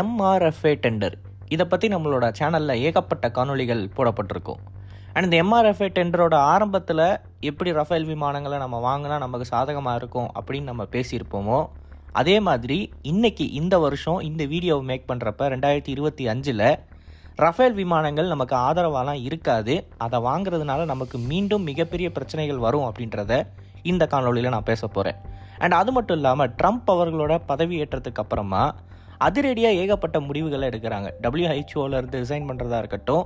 MRFA tender இதை பற்றி நம்மளோட சேனலில் ஏகப்பட்ட காணொளிகள் போடப்பட்டிருக்கும். அண்ட் இந்த எம்ஆர்எஃப்ஏ டெண்டரோட ஆரம்பத்தில் எப்படி ரஃபேல் விமானங்களை நம்ம வாங்கினா நமக்கு சாதகமாக இருக்கும் அப்படின்னு நம்ம பேசியிருப்போமோ அதே மாதிரி இன்னைக்கு இந்த வருஷம் இந்த வீடியோவை மேக் பண்ணுறப்ப ரெண்டாயிரத்தி இருபத்தி அஞ்சில் ரஃபேல் விமானங்கள் நமக்கு ஆதரவாலாம் இருக்காது. அதை வாங்குறதுனால நமக்கு மீண்டும் மிகப்பெரிய பிரச்சனைகள் வரும் அப்படின்றத இந்த காணொலியில் நான் பேச போகிறேன் அண்ட் அது மட்டும் இல்லாமல் ட்ரம்ப் அவர்களோட பதவியேற்றத்துக்கு அப்புறமா அதிரடியாக ஏகப்பட்ட முடிவுகளை எடுக்கிறாங்க. டபிள்யூஹெச்ஓல இருந்து ரிசைன் பண்ணுறதா இருக்கட்டும்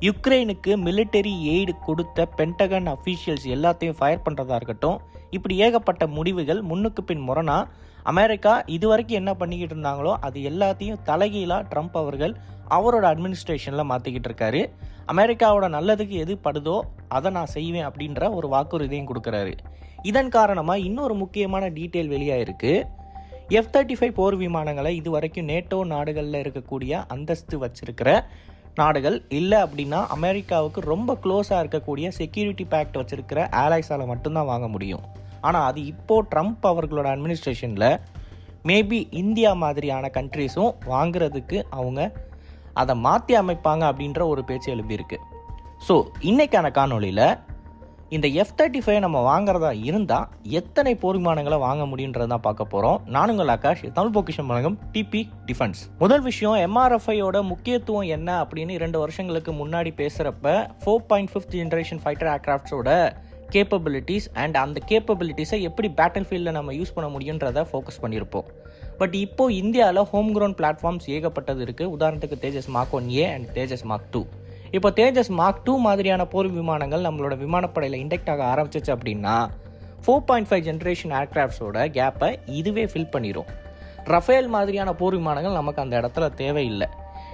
யுக்ரைனுக்கு மிலிட்டரி எய்டு கொடுத்த பென்டகன் அஃபீஷியல்ஸ் எல்லாத்தையும் ஃபயர் பண்ணுறதா இருக்கட்டும் இப்படி ஏகப்பட்ட முடிவுகள் முன்னுக்கு பின் முரணா அமெரிக்கா இதுவரைக்கும் என்ன பண்ணிக்கிட்டு இருந்தாங்களோ அது எல்லாத்தையும் தலைகீழாக ட்ரம்ப் அவர்கள் அவரோட அட்மினிஸ்ட்ரேஷனில் மாற்றிக்கிட்டு இருக்காரு. அமெரிக்காவோட நல்லதுக்கு எது படுதோ அதை நான் செய்வேன் அப்படின்ற ஒரு வாக்குறுதியும் கொடுக்குறாரு. இதன் காரணமாக இன்னொரு முக்கியமான டீட்டெயில் வெளியாயிருக்கு. எஃப் தேர்ட்டி ஃபைவ் போர் விமானங்களை இது வரைக்கும் நேட்டோ நாடுகளில் இருக்கக்கூடிய அந்தஸ்து வச்சிருக்கிற நாடுகள் இல்லை அப்படின்னா அமெரிக்காவுக்கு ரொம்ப க்ளோஸாக இருக்கக்கூடிய செக்யூரிட்டி பேக்ட் வச்சிருக்கிற ஆலைஸால் மட்டும்தான் வாங்க முடியும். ஆனால் அது இப்போது ட்ரம்ப் அவர்களோட அட்மினிஸ்ட்ரேஷனில் மேபி இந்தியா மாதிரியான கண்ட்ரீஸும் வாங்குறதுக்கு அவங்க அதை மாற்றி அமைப்பாங்க அப்படின்ற ஒரு பேச்சு எழுப்பியிருக்கு. ஸோ இன்றைக்கான காணொளியில் இந்த எஃப் தேர்ட்டி ஃபைவ் நம்ம வாங்குறதா இருந்தால் எத்தனை போர் விமானங்களை வாங்க முடியுன்றது தான் பார்க்க போகிறோம் நானுங்கள் ஆகாஷ் தமிழ் பொக்கிஷன் வழங்கும் டிபி டிஃபென்ஸ் முதல் விஷயம் எம்ஆர்எஃப்ஐயோட முக்கியத்துவம் என்ன அப்படின்னு இரண்டு வருஷங்களுக்கு முன்னாடி பேசுகிறப்ப four point fifth generation fighter ஏர்க்ராஃப்ட்ஸோட capabilities and அந்த கேப்பபிலிட்டிஸை எப்படி பேட்டில் ஃபீல்டில் நம்ம யூஸ் பண்ண முடியுன்றதை ஃபோக்கஸ் பண்ணியிருப்போம். பட் இப்போது இந்தியாவில் ஹோம் க்ரௌண்ட் பிளாட்ஃபார்ம்ஸ் ஏகப்பட்டது இருக்குது உதாரணத்துக்கு Tejas mark one A and Tejas mark two இப்போ தேஜஸ் மார்க் டூ மாதிரியான போர் விமானங்கள் நம்மளோட விமானப்படையில் இண்டெக்ட் ஆக ஆரம்பிச்சிச்சு அப்படின்னா ஃபோர் பாயிண்ட் ஃபைவ் ஜென்ரேஷன் ஏர்க்ராஃப்ட்ஸோட கேப்பை இதுவே ஃபில் பண்ணிடும் ரஃபேல் மாதிரியான போர் விமானங்கள் நமக்கு அந்த இடத்துல தேவையில்லை.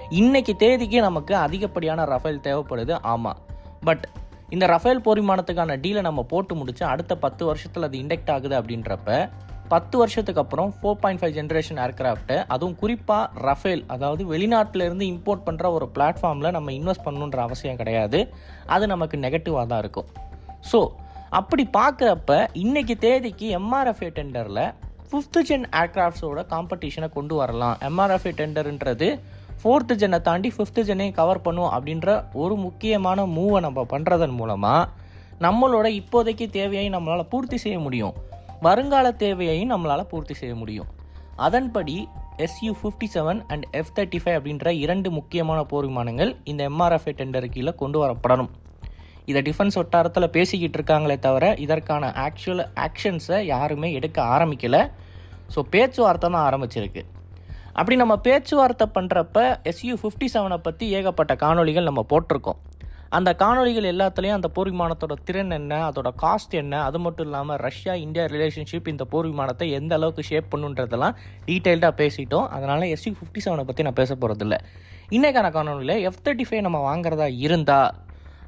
இன்னைக்கு தேதிக்கு நமக்கு அதிகப்படியான ரஃபேல் தேவைப்படுது. ஆமாம் பட் இந்த ரஃபேல் போர் விமானத்துக்கான டீலை நம்ம போட்டு முடிச்சு அடுத்த பத்து வருஷத்தில் அது இண்டெக்ட் ஆகுது அப்படின்றப்ப பத்து வருஷத்துக்கு அப்புறம் ஃபோர் பாயிண்ட் ஃபைவ் ஜென்ரேஷன் ஏர்க்ராஃப்ட்டை அதுவும் குறிப்பாக ரஃபேல் அதாவது வெளிநாட்டிலேருந்து இம்போர்ட் பண்ணுற ஒரு பிளாட்ஃபார்மில் நம்ம இன்வெஸ்ட் பண்ணணுன்ற அவசியம் கிடையாது. அது நமக்கு நெகட்டிவாக தான் இருக்கும். ஸோ அப்படி பார்க்குறப்ப இன்றைக்கி தேதிக்கு எம்ஆர்எஃப்ஏ டெண்டரில் ஃபிஃப்த்து ஜென் ஏர்க்ராஃப்ட்ஸோட காம்படிஷனை கொண்டு வரலாம். எம்ஆர்எஃப்ஏ டெண்டர்ன்றது ஃபோர்த்து ஜென்னை தாண்டி ஃபிஃப்த்து ஜென்னையும் கவர் பண்ணும் அப்படின்ற ஒரு முக்கியமான மூவை நம்ம பண்ணுறதன் மூலமாக நம்மளோட இப்போதைக்கு தேவையை நம்மளால் பூர்த்தி செய்ய முடியும். வருங்கால தேவையையும் நம்மளால் பூர்த்தி செய்ய முடியும். அதன்படி SU fifty seven and F thirty five அப்படின்ற இரண்டு முக்கியமான போர் விமானங்கள் இந்த எம்ஆர்எஃப்ஏ டெண்டர் கீழே கொண்டு வரப்படணும். இதை டிஃபென்ஸ் வட்டாரத்தில் பேசிக்கிட்டு இருக்காங்களே தவிர இதற்கான ஆக்சுவல் ஆக்ஷன்ஸை யாருமே எடுக்க ஆரம்பிக்கலை. ஸோ பேச்சுவார்த்தை தான் ஆரம்பிச்சிருக்கு. அப்படி நம்ம பேச்சுவார்த்தை பண்ணுறப்ப எஸ்யூ ஃபிஃப்டி செவனை பற்றி ஏகப்பட்ட காணொளிகள் நம்ம போட்டிருக்கோம். அந்த காணொளிகள் எல்லாத்துலேயும் அந்த போர் விமானத்தோட திறன் என்ன அதோட காஸ்ட் என்ன அது மட்டும் இல்லாமல் ரஷ்யா இந்தியா ரிலேஷன்ஷிப் இந்த போர் விமானத்தை எந்த அளவுக்கு ஷேப் பண்ணுன்றதெல்லாம் டீட்டெயில்டாக பேசிட்டோம். அதனால் எஸ்சி ஃபிஃப்டி செவனை பற்றி நான் பேச போகிறதில்ல இன்றைக்கான காணொலியில் எஃப் தேர்ட்டி ஃபைவ் நம்ம வாங்குறதா இருந்தால்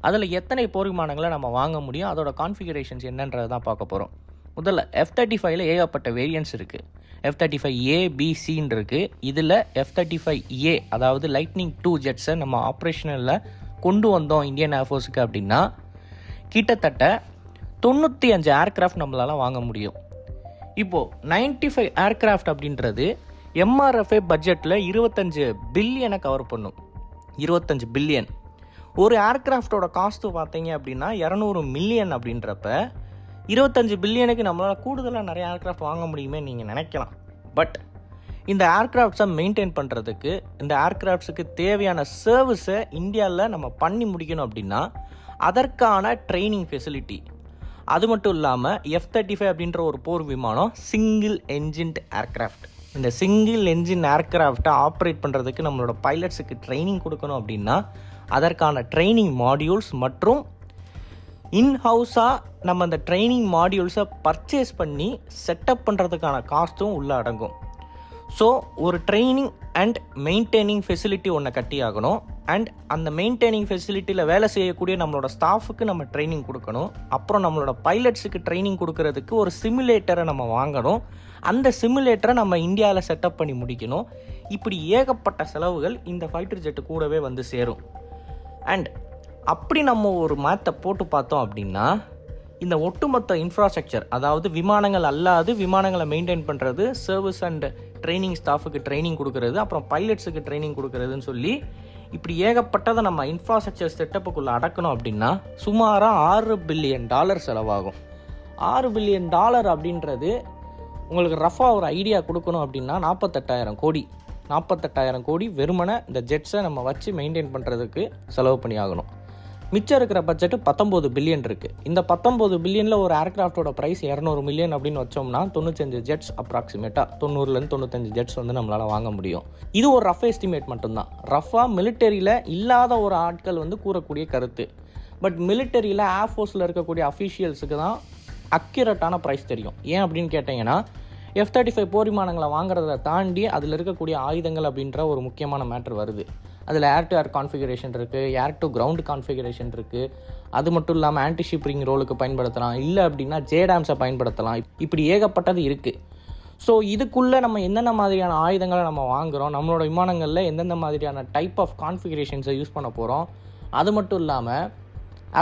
அதில் எத்தனை போர் விமானங்களை நம்ம வாங்க முடியும் அதோட கான்ஃபிகரேஷன்ஸ் என்னன்றதை தான் பார்க்க போகிறோம் முதல்ல எஃப் தேர்ட்டி ஃபைவ்ல ஏகப்பட்ட வேரியன்ஸ் இருக்குது எஃப் தேர்ட்டி ஃபைவ் ஏ பிசின்னு இருக்குது இதில் எஃப் தேர்ட்டி ஃபைவ் ஏ அதாவது லைட்னிங் டூ ஜெட்ஸை நம்ம ஆப்ரேஷனில் கொண்டு வந்தோம் இந்தியன் ஏர்ஃபோர்ஸுக்கு அப்படின்னா கிட்டத்தட்ட தொண்ணூற்றி அஞ்சு ஏர்க்ராஃப்ட் நம்மளால் வாங்க முடியும். இப்போது நைன்டி ஃபைவ் ஏர்க்ராஃப்ட் அப்படின்றது எம்ஆர்எஃப்ஏ பட்ஜெட்டில் இருபத்தஞ்சு பில்லியனை கவர் பண்ணும். இருபத்தஞ்சு பில்லியன் ஒரு ஏர்க்ராஃப்டோட காஸ்ட்டு பார்த்தீங்க அப்படின்னா இரநூறு மில்லியன் அப்படின்றப்ப இருபத்தஞ்சு பில்லியனுக்கு நம்மளால் கூடுதலாக நிறைய ஏர்க்ராஃப்ட் வாங்க முடியுமே நீங்கள் நினைக்கலாம். பட் இந்த ஏர்க்ராஃப்ட்ஸை மெயின்டைன் பண்ணுறதுக்கு இந்த ஏர்க்ராஃப்ட்ஸுக்கு தேவையான சர்வீஸை இந்தியாவில் நம்ம பண்ணி முடிக்கணும் அப்படின்னா அதற்கான ட்ரைனிங் ஃபெசிலிட்டி அது மட்டும் இல்லாமல் எஃப் தேர்ட்டி ஃபைவ் அப்படின்ற ஒரு போர் விமானம் சிங்கிள் என்ஜின்ட் ஏர்க்ராஃப்ட் இந்த சிங்கிள் என்ஜின் ஏர்க்ராஃப்டை ஆப்ரேட் பண்ணுறதுக்கு நம்மளோட பைலட்ஸுக்கு ட்ரைனிங் கொடுக்கணும் அப்படின்னா அதற்கான ட்ரைனிங் மாடியூல்ஸ் மற்றும் இன்ஹவுஸாக நம்ம அந்த ட்ரைனிங் மாடியூல்ஸை பர்ச்சேஸ் பண்ணி செட்டப் பண்ணுறதுக்கான காஸ்ட்டும் உள்ளே அடங்கும். ஸோ ஒரு ட்ரைனிங் அண்ட் மெயின்டைனிங் ஃபெசிலிட்டி ஒன்று கட்டி ஆகணும். அண்ட் அந்த மெயின்டைனிங் ஃபெசிலிட்டியில் வேலை செய்யக்கூடிய நம்மளோட ஸ்டாஃபுக்கு நம்ம ட்ரைனிங் கொடுக்கணும். அப்புறம் நம்மளோட பைலட்ஸுக்கு ட்ரைனிங் கொடுக்கறதுக்கு ஒரு சிமுலேட்டரை நம்ம வாங்கணும். அந்த சிமுலேட்டரை நம்ம இந்தியாவில் செட்டப் பண்ணி முடிக்கணும். இப்படி ஏகப்பட்ட செலவுகள் இந்த ஃபைட்டர் ஜெட்டு கூடவே வந்து சேரும். அண்ட் அப்படி நம்ம ஒரு மேத்தை போட்டு பார்த்தோம் அப்படின்னா இந்த ஒட்டுமொத்த இன்ஃப்ராஸ்ட்ரக்சர் அதாவது விமானங்கள் அல்லாது விமானங்களை மெயின்டைன் பண்ணுறது சர்வீஸ் அண்ட் ட்ரைனிங் ஸ்டாஃபுக்கு ட்ரைனிங் கொடுக்கறது அப்புறம் பைலட்ஸுக்கு ட்ரைனிங் கொடுக்கறதுன்னு சொல்லி இப்படி ஏகப்பட்டதை நம்ம இன்ஃப்ராஸ்ட்ரக்சர் செட்டப்புக்குள்ளே அடக்கணும் அப்படின்னா சுமாராக ஆறு பில்லியன் டாலர் செலவாகும். ஆறு பில்லியன் டாலர் அப்படின்றது உங்களுக்கு ரஃபாக ஒரு ஐடியா கொடுக்கணும் அப்படின்னா நாற்பத்தெட்டாயிரம் கோடி. நாற்பத்தெட்டாயிரம் கோடி வெறுமனை இந்த ஜெட்ஸை நம்ம வச்சு மெயின்டைன் பண்ணுறதுக்கு செலவு பண்ணி ஆகணும் மிச்சம் இருக்கிற பட்ஜெட்டு பத்தொம்போது பில்லியன் இருக்குது இந்த பத்தொம்போது பில்லியனில் ஒரு ஏர்க்ராஃப்டோட ப்ரைஸ் இரநூறு மில்லியன் அப்படின்னு வச்சோம்னா தொண்ணூத்தஞ்சு ஜெட்ஸ் அப்ராக்சிமேட்டாக தொண்ணூறுலேருந்து தொண்ணூத்தஞ்சு ஜெட்ஸ் வந்து நம்மளால் வாங்க முடியும். இது ஒரு ரஃப் எஸ்டிமேட் மட்டும்தான். ரஃபாக மிலிட்டரியில் இல்லாத ஒரு ஆட்கள் வந்து கூறக்கூடிய கருத்து. பட் மிலிட்டரியில் ஏர்ஃபோர்ஸில் இருக்கக்கூடிய அஃபீஷியல்ஸுக்கு தான் அக்யூரட்டான ப்ரைஸ் தெரியும். ஏன் அப்படின்னு கேட்டிங்கன்னா எஃப் தேர்ட்டி ஃபைவ் போர் விமானங்களை வாங்குறத தாண்டி அதில் இருக்கக்கூடிய ஆயுதங்கள் அப்படின்ற ஒரு முக்கியமான மேட்ரு வருது. அதில் ஏர் டு ஏர் கான்ஃபிகரேஷன் இருக்குது ஏர் டு கிரவுண்ட் கான்ஃபிகரேஷன் இருக்குது அது மட்டும் இல்லாமல் ஆன்டி ஷிப்ரிங் ரோலுக்கு பயன்படுத்தலாம். இல்லை அப்படின்னா ஜேடாம்ஸை பயன்படுத்தலாம். இப்படி ஏகப்பட்டது இருக்குது ஸோ இதுக்குள்ளே நம்ம என்னென்ன மாதிரியான ஆயுதங்களை நம்ம வாங்குகிறோம் நம்மளோட விமானங்களில் எந்தெந்த மாதிரியான டைப் ஆஃப் கான்ஃபிகரேஷன்ஸை யூஸ் பண்ண போகிறோம் அது மட்டும் இல்லாமல்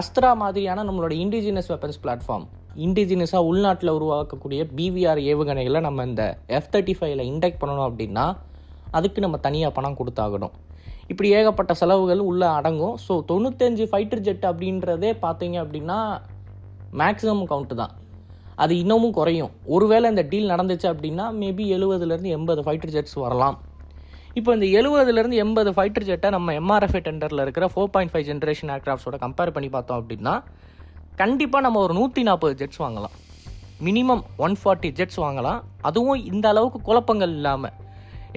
அஸ்த்ரா மாதிரியான நம்மளோட இண்டிஜினஸ் வெப்பன்ஸ் பிளாட்ஃபார்ம் இண்டிஜினஸாக உள்நாட்டில் உருவாக்கக்கூடிய பிவிஆர் ஏவுகணைகளை நம்ம இந்த எஃப் தேர்ட்டி ஃபைவ்ல இன்டெக்ட் பண்ணணும் அப்படின்னா அதுக்கு நம்ம தனியாக பணம் கொடுத்தாகணும். இப்படி ஏகப்பட்ட செலவுகள் உள்ளே அடங்கும். ஸோ தொண்ணூத்தஞ்சு ஃபைட்டர் ஜெட் அப்படின்றதே பார்த்தீங்க அப்படின்னா மேக்ஸிமம் கவுண்ட்டு தான். அது இன்னமும் குறையும். ஒருவேளை இந்த டீல் நடந்துச்சு அப்படின்னா மேபி எழுபதுலேருந்து எண்பது ஃபைட்டர் ஜெட்ஸ் வரலாம். இப்போ இந்த எழுபதுலேருந்து எண்பது ஃபைட்டர் ஜெட்டை நம்ம எம்ஆர்எஃப்ஏ டெண்டரில் இருக்கிற ஃபோர் பாயிண்ட் ஃபைவ் ஜென்ரேஷன் ஏர்க்ராஃப்ட்ஸோட கம்பேர் பண்ணி பார்த்தோம் அப்படின்னா கண்டிப்பாக நம்ம ஒரு நூற்றி நாற்பது ஜெட்ஸ் வாங்கலாம். மினிமம் ஒன் ஃபார்ட்டி ஜெட்ஸ் வாங்கலாம். அதுவும் இந்த அளவுக்கு குழப்பங்கள் இல்லாமல்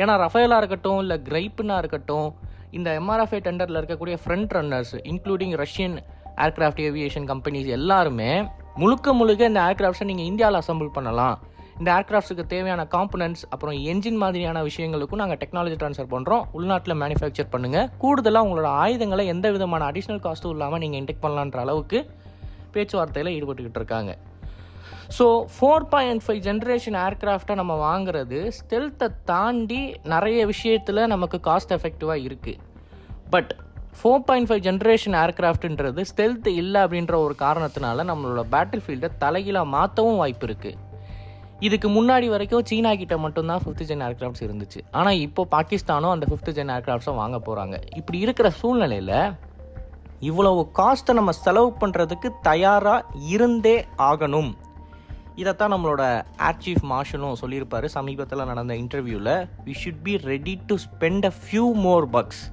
ஏன்னா ரஃபேலாக இருக்கட்டும் இல்லை கிரைப்புனா இருக்கட்டும் இந்த எம்ஆர்எஃப்ஐ டெண்டரில் இருக்கக்கூடிய front runners including Russian aircraft aviation companies எல்லாருமே முழுக்க முழுக்க இந்த ஏர்க்ராஃப்ட்ஸை நீங்கள் இந்தியாவில் அசம்பிள் பண்ணலாம். இந்த ஏர்க்ராஃப்ட்ஸுக்கு தேவையான காம்பனன்ட்ஸ் அப்புறம் என்ஜின் மாதிரியான விஷயங்களுக்கும் நாங்கள் டெக்னாலஜி ட்ரான்ஸ்ஃபர் பண்ணுறோம் உள்நாட்டில் மேனுஃபேக்சர் பண்ணுங்கள் கூடுதலாக உங்களோட ஆயுதங்களை எந்த விதமான அடிஷ்னல் காஸ்ட்டும் இல்லாமல் நீங்கள் இன்டெக்ட் பண்ணலான்ற அளவுக்கு பேச்சுவார்த்தையில் ஈடுபட்டுக்கிட்டு இருக்காங்க. So four point five generation ஏர்க்ராஃப்டை நம்ம வாங்குறது ஸ்டெல்த்தை தாண்டி நிறைய விஷயத்தில் நமக்கு காஸ்ட் எஃபெக்டிவாக இருக்குது but four point five generation ஏர்க்ராஃப்ட்ன்றது stealth இல்லை அப்படின்ற ஒரு காரணத்தினால நம்மளோட பேட்டில் ஃபீல்டை தலைகீழாக மாற்றவும் வாய்ப்பு இருக்குது இதுக்கு முன்னாடி வரைக்கும் சீனா கிட்ட மட்டும்தான் ஃபிஃப்த் ஜென் ஏர்க்ராஃப்ட்ஸ் இருந்துச்சு. ஆனால் இப்போ பாகிஸ்தானும் அந்த ஃபிஃப்த் ஜென் ஏர்க்ராஃப்ட்ஸை வாங்க போகிறாங்க இப்படி இருக்கிற சூழ்நிலையில் இவ்வளவு காஸ்ட்டை நம்ம செலவு பண்ணுறதுக்கு தயாராக இருந்தே ஆகணும். இதைத்தான் நம்மளோட ஏர் சீஃப் மார்ஷலும் சொல்லியிருப்பார். சமீபத்தில் நடந்த இன்டர்வியூவில் we should be ready to spend a few more bucks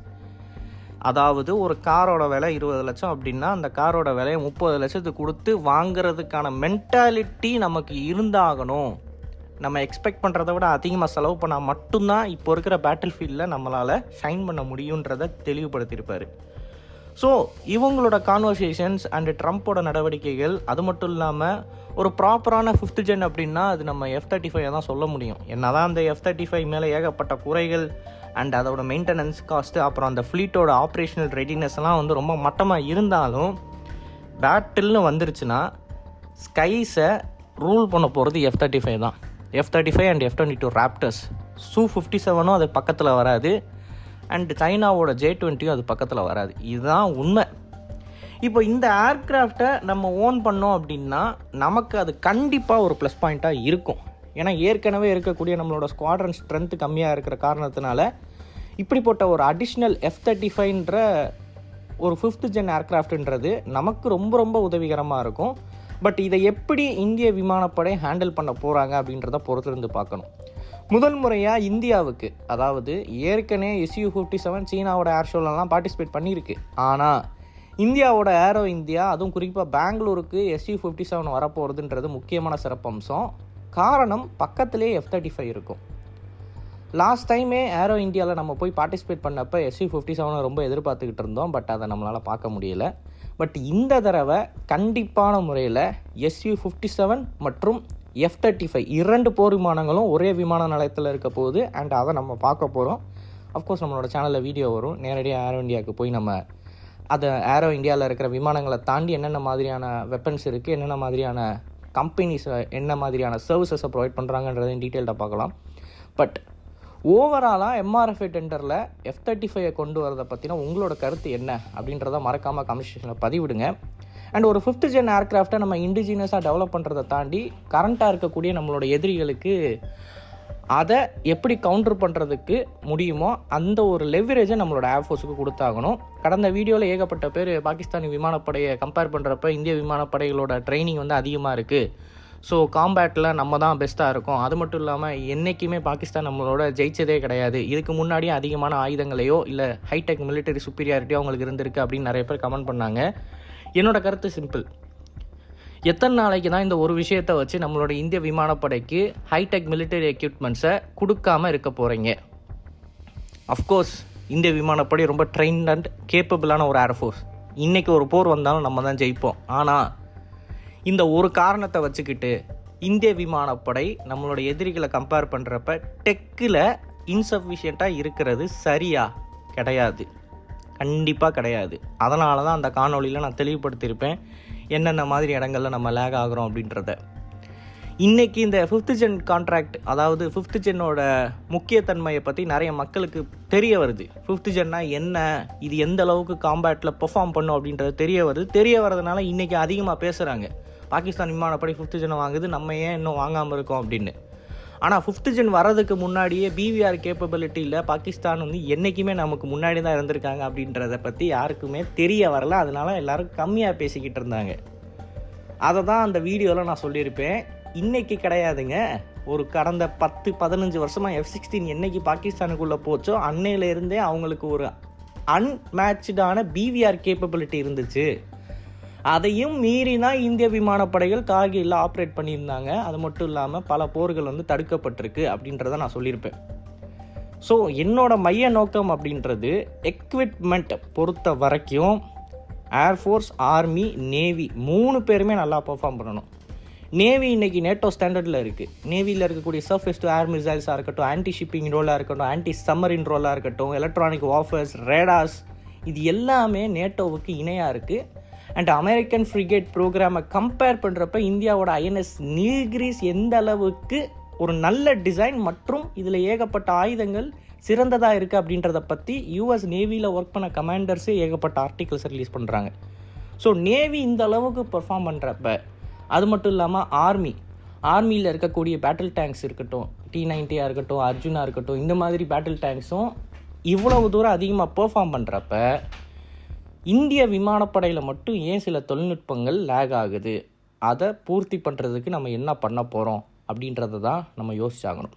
அதாவது ஒரு காரோட விலை இருபது லட்சம் அப்படின்னா அந்த காரோட விலையை முப்பது லட்சத்துக்கு கொடுத்து வாங்குறதுக்கான மென்டாலிட்டி நமக்கு இருந்தாகணும். நம்ம எக்ஸ்பெக்ட் பண்ணுறத விட அதிகமாக செலவு பண்ணால் மட்டும்தான் இப்போ இருக்கிற பேட்டில் ஃபீல்டில் நம்மளால் ஷைன் பண்ண முடியுன்றதை தெளிவுபடுத்தியிருப்பார். ஸோ இவங்களோட கான்வர்சேஷன்ஸ் அண்டு ட்ரம்ப்போட நடவடிக்கைகள் அது மட்டும் இல்லாமல் ஒரு ப்ராப்பரான ஃபிஃப்த் ஜென் அப்படின்னா அது நம்ம எஃப் தேர்ட்டி ஃபைவ் தான் சொல்ல முடியும். என்ன தான் அந்த எஃப் தேர்ட்டி ஃபைவ் மேலே ஏகப்பட்ட குறைகள் அண்ட் அதோட மெயின்டெனன்ஸ் காஸ்ட்டு அப்புறம் அந்த ஃப்ளீட்டோட ஆப்ரேஷனல் ரெடினஸ்லாம் வந்து ரொம்ப மட்டமாக இருந்தாலும் பேட்டில்னு வந்துருச்சுன்னா ஸ்கைஸை ரூல் பண்ண போகிறது எஃப் தேர்ட்டி ஃபைவ் தான். F thirty five and F twenty two Raptors Su fifty செவனும் அது பக்கத்தில் வராது. அண்ட் சைனாவோட ஜே டுவெண்ட்டியும் அது பக்கத்தில் வராது. இதுதான் உண்மை. இப்போ இந்த ஏர்க்ராஃப்டை நம்ம ஓன் பண்ணோம் அப்படின்னா நமக்கு அது கண்டிப்பாக ஒரு ப்ளஸ் பாயிண்ட்டாக இருக்கும். ஏன்னா ஏற்கனவே இருக்கக்கூடிய நம்மளோட ஸ்குவாட்ரன் ஸ்ட்ரென்த் கம்மியாக இருக்கிற காரணத்தினால இப்படிப்பட்ட ஒரு அடிஷ்னல் எஃப் தேர்ட்டி ஃபைவ்ன்ற ஒரு ஃபிஃப்த் ஜென் ஏர்க்ராஃப்ட்ன்றது நமக்கு ரொம்ப ரொம்ப உதவிகரமாக இருக்கும். பட் இதை எப்படி இந்திய விமானப்படை ஹேண்டில் பண்ண போகிறாங்க அப்படின்றத பொறுத்திருந்து பார்க்கணும். முதல் முறையாக இந்தியாவுக்கு அதாவது ஏற்கனவே எஸ்யூ ஃபிஃப்டி செவன் சீனாவோட ஏர் ஷோலெலாம் பார்ட்டிசிபேட் பண்ணியிருக்கு ஆனால் இந்தியாவோட ஏரோ இந்தியா அதுவும் குறிப்பாக பெங்களூருக்கு எஸ்யூ ஃபிஃப்டி செவன் வரப்போகிறதுன்றது முக்கியமான சிறப்பம்சம். காரணம் பக்கத்திலே எஃப் தேர்ட்டி ஃபைவ் இருக்கும் லாஸ்ட் டைமே ஏரோ இந்தியாவில் நம்ம போய் பார்ட்டிசிபேட் பண்ணப்போ எஸ்யூ ஃபிஃப்டி செவனை ரொம்ப எதிர்பார்த்துக்கிட்டு இருந்தோம். பட் அதை நம்மளால் பார்க்க முடியல. பட் இந்த தடவை கண்டிப்பான முறையில் எஸ்யூ ஃபிஃப்டி செவன் மற்றும் எஃப் தேர்ட்டி ஃபைவ் இரண்டு போர் விமானங்களும் ஒரே விமான நிலையத்தில் இருக்க போகுது அண்ட் அதை நம்ம பார்க்க போகிறோம் அஃப்கோர்ஸ் நம்மளோட சேனலில் வீடியோ வரும். நேரடியாக ஏரோ இண்டியாவுக்கு போய் நம்ம அதை ஏரோ இந்தியாவில் இருக்கிற விமானங்களை தாண்டி என்னென்ன மாதிரியான வெப்பன்ஸ் இருக்குது என்னென்ன மாதிரியான கம்பெனிஸ் என்ன மாதிரியான சர்வீசஸை ப்ரொவைட் பண்ணுறாங்கன்றதையும் டீட்டெயில்டாக பார்க்கலாம். பட் ஓவராலாக எம்ஆர்எஃப்ஐ டெண்டரில் எஃப் தேர்ட்டி ஃபைவை கொண்டு வரதை பற்றினா உங்களோட கருத்து என்ன அப்படின்றத மறக்காமல் கமிஷனில் பதிவிடுங்க. அண்ட் ஒரு ஃபிஃப்த் ஜென் ஏர்க்ராஃப்டை நம்ம இண்டிஜினியஸாக டெவலப் பண்ணுறதை தாண்டி கரண்ட்டாக இருக்கக்கூடிய நம்மளோட எதிரிகளுக்கு அதை எப்படி கவுண்டர் பண்ணுறதுக்கு முடியுமோ அந்த ஒரு லெவரேஜை நம்மளோட ஏர்ஃபோர்ஸுக்கு கொடுத்தாகணும். கடந்த வீடியோவில் ஏகப்பட்ட பேர் பாகிஸ்தானி விமானப்படையை கம்பேர் பண்ணுறப்ப இந்திய விமானப்படைகளோட ட்ரைனிங் வந்து அதிகமாக இருக்குது ஸோ காம்பேட்டில் நம்ம தான் பெஸ்ட்டாக இருக்கோம். அது மட்டும் இல்லாமல் என்றைக்குமே பாகிஸ்தான் நம்மளோட ஜெயிச்சதே கிடையாது. இதுக்கு முன்னாடியும் அதிகமான ஆயுதங்களையோ இல்லை ஹைடெக் மிலிட்டரி சுப்பீரியாரிட்டியோ அவங்களுக்கு இருந்திருக்கு அப்படின்னு நிறைய பேர் கமெண்ட் பண்ணாங்க. என்னோட கருத்து சிம்பிள். எத்தனை நாளைக்கு தான் இந்த ஒரு விஷயத்தை வச்சு நம்மளோட இந்திய விமானப்படைக்கு ஹைடெக் மிலிட்டரி எக்யூப்மெண்ட்ஸை கொடுக்காம இருக்க போகிறீங்க அஃப்கோர்ஸ் இந்திய விமானப்படை ரொம்ப ட்ரெயின்ட் அண்ட் கேப்பபிளான ஒரு ஏர்ஃபோர்ஸ் இன்றைக்கி ஒரு போர் வந்தாலும் நம்ம தான் ஜெயிப்போம். ஆனால் இந்த ஒரு காரணத்தை வச்சுக்கிட்டு இந்திய விமானப்படை நம்மளோட எதிரிகளை கம்பேர் பண்ணுறப்ப டெக்கில் இன்சஃபிஷியண்ட்டாக இருக்கிறது சரியா? கிடையாது. கண்டிப்பாக கிடையாது. அதனால தான் அந்த காணொளியில் நான் தெளிவுபடுத்தியிருப்பேன். என்னென்ன மாதிரி இடங்களில் நம்ம லேக் ஆகிறோம் அப்படின்றத. இன்றைக்கி இந்த ஃபிஃப்த் ஜென் கான்ட்ராக்ட் அதாவது ஃபிஃப்த் ஜென்னோட முக்கியத்தன்மையை பற்றி நிறைய மக்களுக்கு தெரிய வருது. ஃபிஃப்த் ஜென்னா என்ன? இது எந்த அளவுக்கு காம்பேட்டில் பெர்ஃபார்ம் பண்ணும் அப்படின்றது தெரிய வருது. தெரிய வரதுனால இன்றைக்கி அதிகமாக பேசுகிறாங்க பாகிஸ்தான் விமானப்படை ஃபிஃப்த் ஜென்னை வாங்குது. நம்ம ஏன் இன்னும் வாங்காமல் இருக்கோம் அப்படின்னு. ஆனால் ஃபிஃப்த் ஜென் வரதுக்கு முன்னாடியே பிவிஆர் கேப்பபிலிட்டியில் பாகிஸ்தான் வந்து என்றைக்குமே நமக்கு முன்னாடி தான் இருந்திருக்காங்க அப்படின்றத பற்றி யாருக்குமே தெரிய வரல. அதனால எல்லோரும் கம்மியாக பேசிக்கிட்டு இருந்தாங்க. அதை தான் அந்த வீடியோவில் நான் சொல்லியிருப்பேன். இன்றைக்கி கிடையாதுங்க. ஒரு கடந்த பத்து பதினஞ்சு வருஷமாக எஃப் சிக்ஸ்டீன் என்றைக்கு பாகிஸ்தானுக்குள்ளே போச்சோ அன்னையிலேருந்தே அவங்களுக்கு ஒரு அன்மேட்சான பிவிஆர் கேப்பபிலிட்டி இருந்துச்சு. அதையும் மீறி தான் இந்திய விமானப்படைகள் கார்கில் ஆப்ரேட் பண்ணியிருந்தாங்க. அது மட்டும் இல்லாமல் பல போர்கள் வந்து தடுக்கப்பட்டிருக்கு அப்படின்றத நான் சொல்லியிருப்பேன். ஸோ என்னோட மைய நோக்கம் அப்படின்றது எக்விப்மெண்ட் பொறுத்த வரைக்கும் ஏர்ஃபோர்ஸ் ஆர்மி நேவி மூணு பேருமே நல்லா பெர்ஃபார்ம் பண்ணணும். நேவி இன்னைக்கு நேட்டோ ஸ்டாண்டர்டில் இருக்குது நேவியில் இருக்கக்கூடிய சர்ஃபேஸ் டு ஏர் மிசைல்ஸாக இருக்கட்டும் ஆன்டி ஷிப்பிங் ரோலாக இருக்கட்டும் ஆன்டி சம்மரின் ரோலாக இருக்கட்டும் எலக்ட்ரானிக் வாஃபர்ஸ் ரேடாஸ் இது எல்லாமே நேட்டோவுக்கு இணையாக இருக்குது அண்ட் அமெரிக்கன் ஃப்ரிகேட் ப்ரோக்ராமை கம்பேர் பண்ணுறப்ப இந்தியாவோட ஐஎன்எஸ் நீல்கிரிஸ் எந்த அளவுக்கு ஒரு நல்ல டிசைன் மற்றும் இதில் ஏகப்பட்ட ஆயுதங்கள் சிறந்ததாக இருக்குது அப்படின்றத பற்றி யூஎஸ் நேவியில் ஒர்க் பண்ண கமாண்டர்ஸே ஏகப்பட்ட ஆர்டிகல்ஸ் ரிலீஸ் பண்ணுறாங்க ஸோ நேவி இந்த அளவுக்கு பெர்ஃபார்ம் பண்ணுறப்ப அது மட்டும் இல்லாமல் ஆர்மி ஆர்மியில் இருக்கக்கூடிய பேட்டில் டேங்க்ஸ் இருக்கட்டும் டி நைன்ட்டியாக இருக்கட்டும் அர்ஜுனாக இருக்கட்டும் இந்த மாதிரி பேட்டில் டேங்க்ஸும் இவ்வளவு தூரம் அதிகமாக பெர்ஃபார்ம் பண்ணுறப்ப இந்திய விமானப்படையில் மட்டும் ஏன் சில தொழில்நுட்பங்கள் லேக் ஆகுது? அதை பூர்த்தி பண்ணுறதுக்கு நம்ம என்ன பண்ண போகிறோம் அப்படின்றத தான் நம்ம யோசிச்சாகணும்.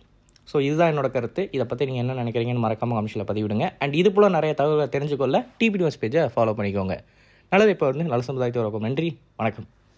ஸோ இதுதான் என்னோட கருத்து. இதை பற்றி நீங்கள் என்ன நினைக்கிறீங்கன்னு மறக்காமல் கமிஷனில் பதிவிடுங்க. அண்ட் இது போல் நிறைய தகவல்களை தெரிஞ்சுக்கொள்ள டிபி நியூஸ் பேஜை ஃபாலோ பண்ணிக்கோங்க. நல்லது இப்போ வந்து நல்ல சமுதாயத்தை இருக்கும். நன்றி வணக்கம்.